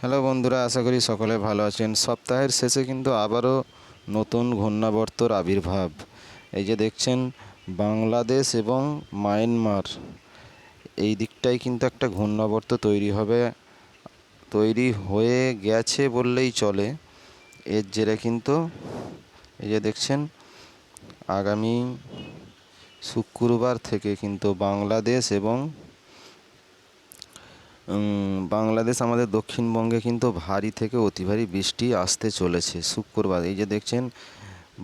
Hello বন্ধুরা, আশা করি সকলে ভালো আছেন। সপ্তাহের শেষে কিন্তু আবারও নতুন ঘূর্ণাবর্তর আবির্ভাব। এই যে দেখছেন, বাংলাদেশ এবং মায়ানমার, এই দিকটাই কিন্তু একটা ঘূর্ণাবর্ত তৈরি হবে, তৈরি হয়ে গেছে বললেই চলে। এর জেরে কিন্তু এই যে দেখছেন, আগামী শুক্রবার থেকে কিন্তু বাংলাদেশ এবং বাংলাদেশ আমাদের দক্ষিণবঙ্গে কিন্তু ভারী থেকে অতি ভারী বৃষ্টি আসতে চলেছে। শুক্রবার এই যে দেখছেন,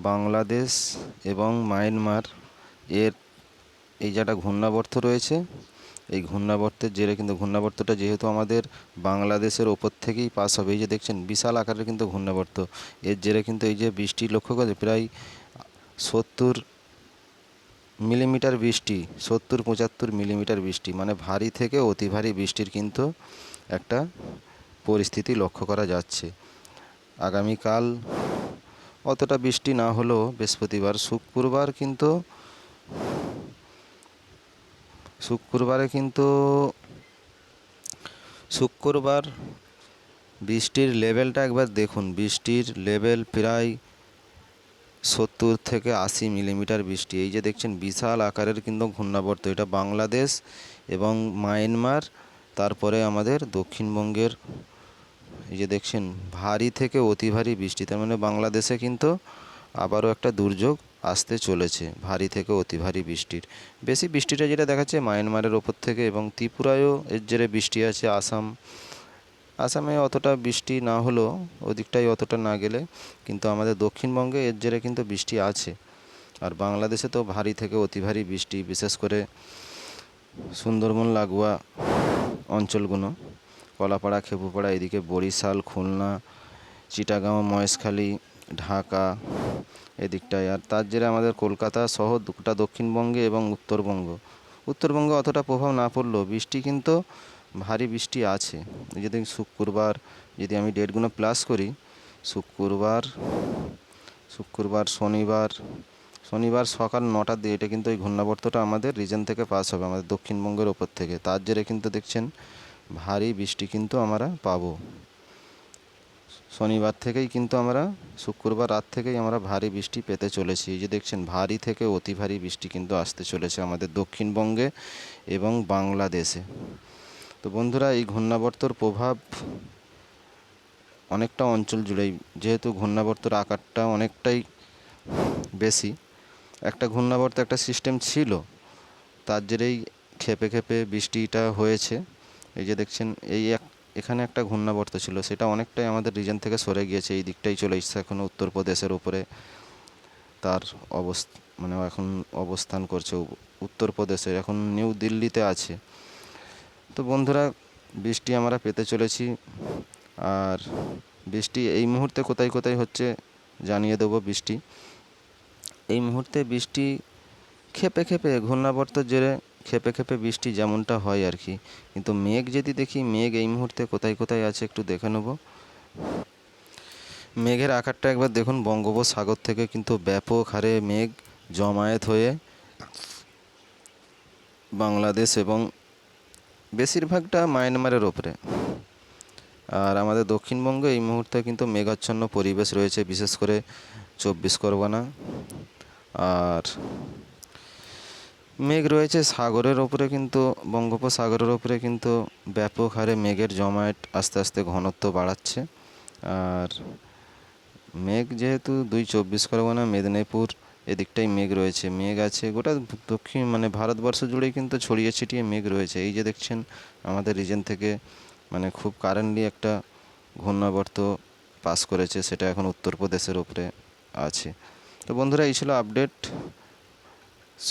বাংলাদেশ এবং মায়ানমার এর এই যে একটা ঘূর্ণাবর্ত রয়েছে, এই ঘূর্ণাবর্তের জেরে কিন্তু ঘূর্ণাবর্তটা যেহেতু আমাদের বাংলাদেশের ওপর থেকেই পাস হবে। এই যে দেখছেন, বিশাল আকারের কিন্তু ঘূর্ণাবর্ত। এর জেরে কিন্তু এই যে বৃষ্টি লক্ষ্য করে প্রায় সত্তর মিলিমিটার বৃষ্টি, সত্তর পঁচাত্তর মিলিমিটার বৃষ্টি মানে ভারী থেকে অতি ভারী বৃষ্টির কিন্তু একটা পরিস্থিতি লক্ষ্য করা যাচ্ছে। আগামীকাল অতটা বৃষ্টি না হলেও বৃহস্পতিবার, শুক্রবার কিন্তু, শুক্রবারে কিন্তু, শুক্রবার বৃষ্টির লেভেলটা একবার দেখুন। বৃষ্টির লেভেল প্রায় সত্তর থেকে আশি মিলিমিটার বৃষ্টি। এই যে দেখছেন, বিশাল আকারের কিন্তু ঘূর্ণাবর্ত। এটা বাংলাদেশ এবং মায়ানমার, তারপরে আমাদের দক্ষিণবঙ্গের, এই যে দেখছেন, ভারী থেকে অতি ভারী বৃষ্টি। তার মানে বাংলাদেশে কিন্তু আবারও একটা দুর্যোগ আসতে চলেছে, ভারী থেকে অতি ভারী বৃষ্টির। বেশি বৃষ্টিটা যেটা দেখাচ্ছে মায়ানমারের ওপর থেকে এবং ত্রিপুরায়ও এর জেরে বৃষ্টি আছে, আসাম আসামে অতটা বৃষ্টি না হলেও ওদিকটাই অতটা না গেলে কিন্তু আমাদের দক্ষিণবঙ্গে এর জেরে কিন্তু বৃষ্টি আছে। আর বাংলাদেশে তো ভারী থেকে অতি ভারী বৃষ্টি, বিশেষ করে সুন্দরবন, লাগোয়া অঞ্চলগুলো, কলাপাড়া, খেপুপাড়া, এদিকে বরিশাল, খুলনা, চিটাগাঁও, মহেশখালী, ঢাকা এদিকটায়। আর তার জেরে আমাদের কলকাতা সহ গোটা দক্ষিণবঙ্গে এবং উত্তরবঙ্গ। উত্তরবঙ্গে অতটা প্রভাব না পড়লেও বৃষ্টি কিন্তু ভারী বৃষ্টি আছে। যদি শুক্রবার যদি আমি ডেটগুলো প্লাস করি, শুক্রবার শুক্রবার, শনিবার শনিবার সকাল নটার দিকে এটা কিন্তু এই ঘূর্ণাবর্তটা আমাদের রিজন থেকে পাস হবে, আমাদের দক্ষিণবঙ্গের ওপর থেকে। তার জেরে কিন্তু দেখছেন, ভারী বৃষ্টি কিন্তু আমরা পাবো। শনিবার থেকেই কিন্তু আমরা, শুক্রবার রাত থেকেই আমরা ভারী বৃষ্টি পেতে চলেছি। এই যে দেখছেন, ভারী থেকে অতি ভারী বৃষ্টি কিন্তু আসতে চলেছে আমাদের দক্ষিণবঙ্গে এবং বাংলাদেশে। তো বন্ধুরা, এই ঘূর্ণাবর্তর প্রভাব অনেকটা অঞ্চল জুড়েই, যেহেতু ঘূর্ণাবর্তর আকারটা অনেকটাই বেশি, একটা ঘূর্ণাবর্ত একটা সিস্টেম ছিল, তার জেরেই খেপে খেপে বৃষ্টিটা হয়েছে। এই যে দেখছেন, এই এক, এখানে একটা ঘূর্ণাবর্ত ছিল, সেটা অনেকটাই আমাদের রিজন থেকে সরে গিয়েছে, এই দিকটাই চলে এসছে এখন উত্তরপ্রদেশের উপরে। তার অবস্থ মানে এখন অবস্থান করছে উ- উত্তরপ্রদেশে এখন নিউ দিল্লিতে আছে। তো বন্ধুরা, বৃষ্টি আমরা পেতে চলেছি। আর বৃষ্টি এই মুহূর্তে কোথায় কোথায় হচ্ছে জানিয়ে দেবো বৃষ্টি। এই মুহূর্তে বৃষ্টি খেপে খেপে ঘূর্ণাবর্তর জেরে খেপে খেপে বৃষ্টি যেমনটা হয় আর কি। কিন্তু মেঘ যদি দেখি, মেঘ এই মুহূর্তে কোথায় কোথায় আছে একটু দেখে নেব। মেঘের আকারটা একবার দেখুন, বঙ্গোপসাগর থেকে কিন্তু ব্যাপক হারে মেঘ জমায়েত হয়ে বাংলাদেশ এবং বেশিরভাগটা মায়ানমারের ওপরে আর আমাদের দক্ষিণবঙ্গে এই মুহূর্তে কিন্তু মেঘাচ্ছন্ন পরিবেশ রয়েছে, বিশেষ করে চব্বিশ পরগনা। আর মেঘ রয়েছে সাগরের ওপরে কিন্তু, বঙ্গোপসাগরের ওপরে কিন্তু ব্যাপক হারে মেঘের জমায়েত আস্তে আস্তে ঘনত্ব বাড়াচ্ছে। আর মেঘ যেহেতু দুই চব্বিশ পরগনা, মেদিনীপুর এদিকটাই মেঘ রয়েছে। মেঘ আছে, গোটা দক্ষিণ মানে ভারতবর্ষ জুড়েই কিন্তু ছড়িয়ে ছিটিয়ে মেঘ রয়েছে। এই যে দেখছেন, আমাদের রিজন থেকে মানে খুব কারেন্টলি একটা ঘূর্ণাবর্ত পাস করেছে, সেটা এখন উত্তরপ্রদেশের উপরে আছে। তো বন্ধুরা, এই ছিল আপডেট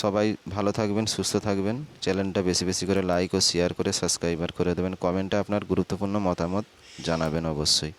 সবাই ভালো থাকবেন, সুস্থ থাকবেন। চ্যানেলটা বেশি বেশি করে লাইক ও শেয়ার করে সাবস্ক্রাইবার করে দেবেন। কমেন্টে আপনার গুরুত্বপূর্ণ মতামত জানাবেন অবশ্যই।